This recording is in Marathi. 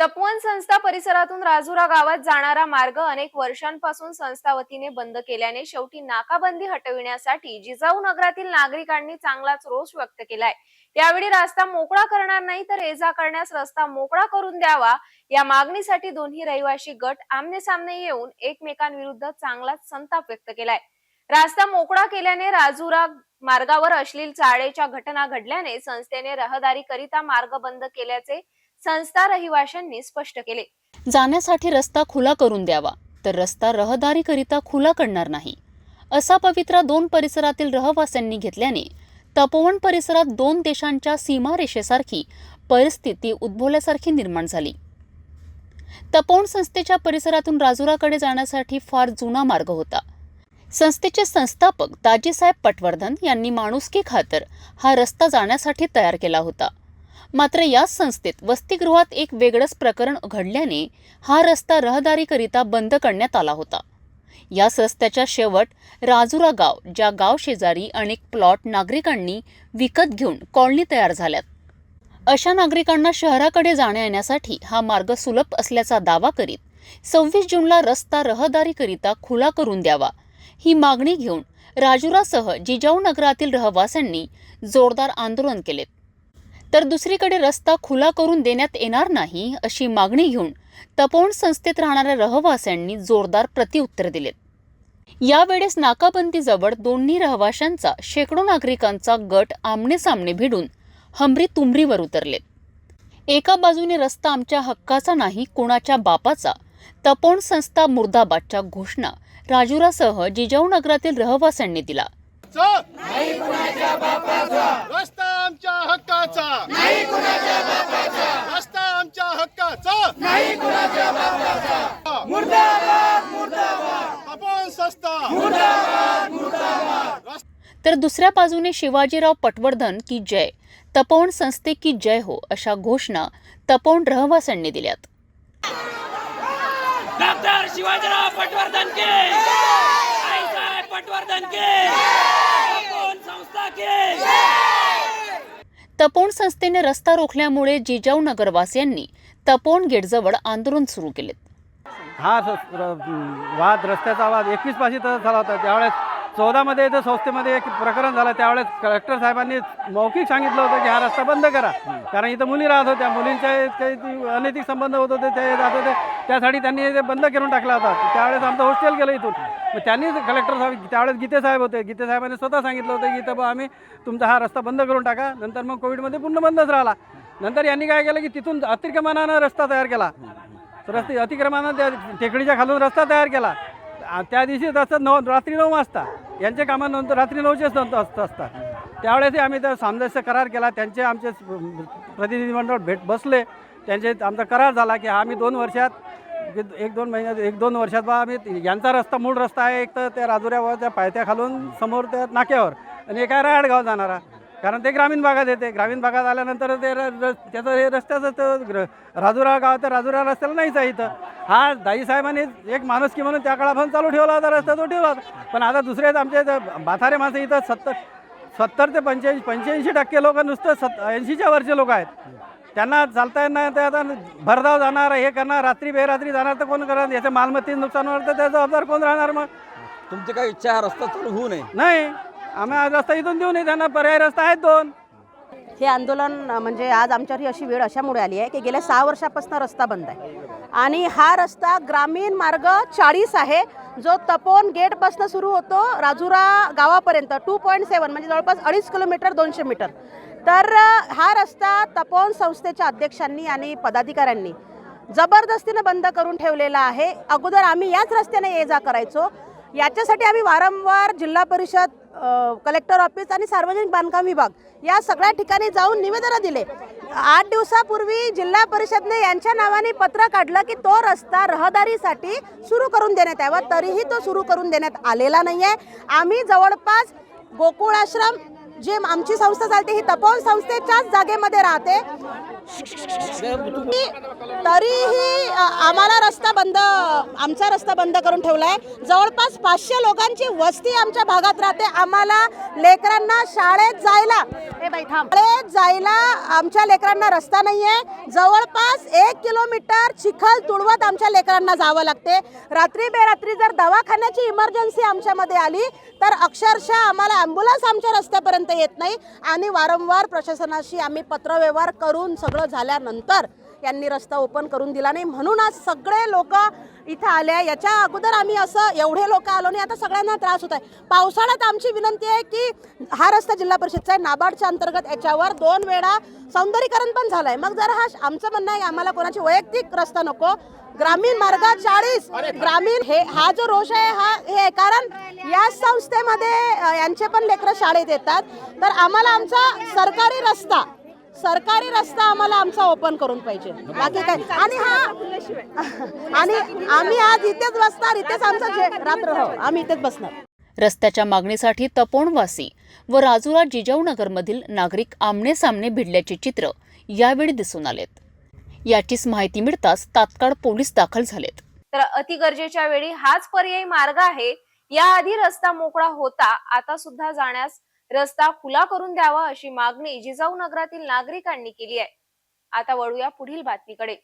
तपवन संस्था परिसरातून राजुरा गावात जाणारा मार्ग अनेक वर्षांपासून संस्था वतीने बंद केल्याने शेवटी नाकाबंदी हटविण्यासाठी जिजाऊ नगरातील नागरिकांनी चांगलाच रोष व्यक्त केलाय. यावेळी रस्ता मोकळा करणार नाही तर ये जा करण्यास रस्ता मोकळा करून द्यावा. या मागणीसाठी दोन्ही रहिवासी गट आमने सामने येऊन एकमेकांविरुद्ध चांगलाच संताप व्यक्त केलाय. रास्ता मोकळा केल्याने राजुरा मार्गावर अश्लील चाळेच्या घटना घडल्याने संस्थेने रहदारी करिता मार्ग बंद केल्याचे संस्था रहिवाशांनी स्पष्ट केले. जाण्यासाठी रस्ता खुला करून द्यावा तर रस्ता रहदारीकरिता खुला करणार नाही. असा पवित्रा दोन परिसरातील रहवाशांनी घेतल्याने तपोवन परिसरात दोन देशांच्या सीमारेषेसारखी परिस्थिती उद्भवल्यासारखी निर्माण झाली. तपोवन संस्थेच्या परिसरातून राजुराकडे जाण्यासाठी फार जुना मार्ग होता. संस्थेचे संस्थापक दाजीसाहेब पटवर्धन यांनी माणुसकी खातर हा रस्ता जाण्यासाठी तयार केला होता. मात्र या संस्थेत वसतिगृहात एक वेगळंच प्रकरण घडल्याने हा रस्ता रहदारीकरिता बंद करण्यात आला होता. याच रस्त्याच्या शेवट राजुरा गाव ज्या गाव शेजारी अनेक प्लॉट नागरिकांनी विकत घेऊन कॉलनी तयार झाल्यात. अशा नागरिकांना शहराकडे जाण्या येण्यासाठी हा मार्ग सुलभ असल्याचा दावा करीत सव्वीस जूनला रस्ता रहदारीकरिता खुला करून द्यावा ही मागणी घेऊन राजुरासह जिजाऊ नगरातील रहिवाशांनी जोरदार आंदोलन केलेत. तर दुसरीकडे रस्ता खुला करून देण्यात येणार नाही अशी मागणी घेऊन तपोवन संस्थेत राहणाऱ्या रहवाशांनी जोरदार प्रतिउत्तर दिलेत यावेळेस नाकाबंदीजवळ दोन्ही रहवाशांचा शेकडो नागरिकांचा गट आमने सामने भिडून हमरी तुमरीवर उतरलेत एका बाजूने रस्ता आमच्या हक्काचा नाही कोणाच्या बापाचा? तपोण संस्था मुर्दाबादच्या घोषणा राजुरासह जिजाऊ नगरातील रहवाशांनी दिला. आमच्या हक्काचा. नाही कुणाच्या बापाचा. रस्ता आमच्या हक्काचा. नाही कुणाच्या बापाचा. मुर्दाबाद मुर्दाबाद. तपोन संस्था मुर्दाबाद मुर्दाबाद. तर दुसऱ्या बाजूने शिवाजीराव पटवर्धन की जय तपोवन संस्थे की जय हो अशा घोषणा तपोवन रहिवाशांनी दिल्यात. डॉक्टर शिवाजीराव पटवर्धन के पटवर्धन के तपोवन संस्था के तपोन संस्थेने रस्ता रोखल्यामुळे जिजाऊ नगरवासियांनी तपोन गेटजवळ आंदोलन सुरू केले हा वाद रस्त्याचा वाद एकवीस पाशी तसा झाला होता. त्यावेळेस चौदामध्ये इथं संस्थेमध्ये एक प्रकरण झालं. त्यावेळेस कलेक्टर साहेबांनी मौखिक सांगितलं होतं की हा रस्ता बंद करा. कारण इथं मुली राहत होत्या. मुलींच्या काही अनैतिक संबंध होत होते ते जात होते. त्यासाठी त्यांनी ते बंद करून टाकला होता. त्यावेळेस आमचं हॉस्टेल गेलं इथून. मग त्यांनी कलेक्टर साहेब त्यावेळेस गीते साहेब होते. गीते साहेबांनी स्वतः सांगितलं होतं की इथं बा आम्ही तुमचा हा रस्ता बंद करून टाका. नंतर मग कोविडमध्ये पूर्ण बंदच राहिला. नंतर यांनी काय केलं की तिथून अतिक्रमणानं रस्ता तयार केला. रस्ते अतिक्रमणानं त्या टेकडीच्या खालून रस्ता तयार केला. आ- त्या दिवशी असतात नऊ रात्री नऊ वाजता. यांच्या कामानंतर रात्री नऊचेच नंतर असत असतात. त्यावेळेसही आम्ही त्या सामंजस्य करार केला. त्यांचे आमचे प्रतिनिधीमंडळ भेट बसले. त्यांचे आमचा करार झाला की आम्ही दोन वर्षात एक दोन महिन्यात एक दोन वर्षात बा आम्ही यांचा रस्ता मूळ रस्ता आहे. एक तर त्या राजुऱ्यावर त्या पायथ्या खालून समोर त्या नाक्यावर आणि एका रायडगाव जाणारा. कारण ते ग्रामीण भागात येते. ग्रामीण भागात आल्यानंतर ते र- त्याचं हे रस्त्याचं राजुरा गाव तर राजुरा रस्त्याला नाहीच आहे इथं. हा दाई साहेबांनी एक माणूस की म्हणून त्या काळापासून चालू ठेवला होता रस्ता तो ठेवला होता. पण आता दुसरेच आमचे इथं बाथारे माणसं इथं सत्तर सत्तर ते पंच्याऐंशी पंच्याऐंशी टक्के लोक नुसतं सत् ऐंशीच्या वरचे लोक आहेत. त्यांना चालता येत नाही ते आता भरधाव जाणार हे करणार रात्री बेरात्री जाणार तर कोण करणार? याच्या मालमत्तेचं नुकसान होणार तर त्याचा जबाबदार कोण राहणार मग? तुमची काय इच्छा हा रस्ता चालू होऊ नये. नाही. आम्ही आज रस्ता इथून देऊ नाही त्यांना पर्याय रस्ता आहेत दोन. हे आंदोलन म्हणजे आज आमच्यावर ही अशी वेळ अशामुळे आली आहे की गेल्या सहा वर्षापासून रस्ता बंद आहे. आणि हा रस्ता ग्रामीण मार्ग चाळीस आहे. जो तपोन गेटपासून सुरू होतो राजुरा गावापर्यंत टू पॉईंट सेवन म्हणजे जवळपास अडीच किलोमीटर दोनशे मीटर. तर हा रस्ता तपोन संस्थेच्या अध्यक्षांनी आणि पदाधिकाऱ्यांनी जबरदस्तीनं बंद करून ठेवलेला आहे. अगोदर आम्ही याच रस्त्याने ये जा करायचो. याच्यासाठी आम्ही वारंवार जिल्हा परिषद कलेक्टर ऑफिस आणि सार्वजनिक बांधकाम विभाग या सगळ्या ठिकाणी जाऊन निवेदनं दिले. आठ दिवसापूर्वी जिल्हा परिषदने यांच्या नावाने पत्र काढलं की तो रस्ता रहदारीसाठी सुरू करून देण्यात यावा. तरीही तो सुरू करून देण्यात आलेला नाही आहे आम्ही जवळपास गोकुळ आश्रम जे आमची संस्था चालते ही तपोवन संस्थेच्याच जागेमध्ये राहते. तरीही आम्हाला रस्ता बंद आमचा रस्ता बंद करून ठेवलाय. जवळपास पाचशे लोकांची वस्ती आमच्या भागात राहते. आम्हाला लेकरांना शाळेत जायला शाळेत जायला आमच्या लेकरांना रस्ता नाहीये. जवळपास एक किलोमीटर चिखल तुडवत आमच्या लेकरांना जावं लागते. रात्री बेरात्री जर दवाखान्याची इमर्जन्सी आमच्यामध्ये आली तर अक्षरशः आम्हाला ॲम्ब्युलन्स आमच्या रस्त्यापर्यंत येत नाही. आणि वारंवार प्रशासनाशी आम्ही पत्रव्यवहार करून सगळं झाल्यानंतर यांनी रस्ता ओपन करून दिला नाही. म्हणून आज सगळे लोक इथं आले याच्या अगोदर आम्ही असं एवढे लोक आलो नाही. आता सगळ्यांना त्रास होत आहे. पावसाळ्यात आमची विनंती आहे की हा रस्ता जिल्हा परिषदचा आहे. नाबार्डच्या अंतर्गत याच्यावर दोन वेळा सौंदर्यीकरण पण झालंय. मग जर हा आमचं म्हणणं आहे आम्हाला कोणाची वैयक्तिक रस्ता नको. ग्रामीण मार्गात चाळीस ग्रामीण हे हा जो रोष आहे हा हे आहे. कारण या संस्थेमध्ये यांचे पण लेकरं शाळेत येतात. तर आम्हाला आमचा सरकारी रस्ता सरकारी रस्ता आम्हाला आमचा ओपन करून पाहिजे. बाकी काय? आणि हा आणि आम्ही आज इथेच बसणार इथेच आमचं रात्र हो आम्ही इथेच बसणार. रस्त्याच्या मागणीसाठी तपोवनवासी व राजुरा जिजाऊनगरमधील नागरिक आमने सामने भिडल्याचे चित्र यावेळी दिसून आलेत. याचीच माहिती मिळताच तात्काळ पोलीस दाखल झालेत. तर अतिगरजेच्या वेळी हाच पर्यायी मार्ग आहे. याआधी रस्ता मोकळा होता आता सुद्धा जाण्यास रस्ता खुला करून द्यावा अशी मागणी जिजाऊ नगरातील नागरिकांनी केली आहे. आता वळूया पुढील बातमीकडे.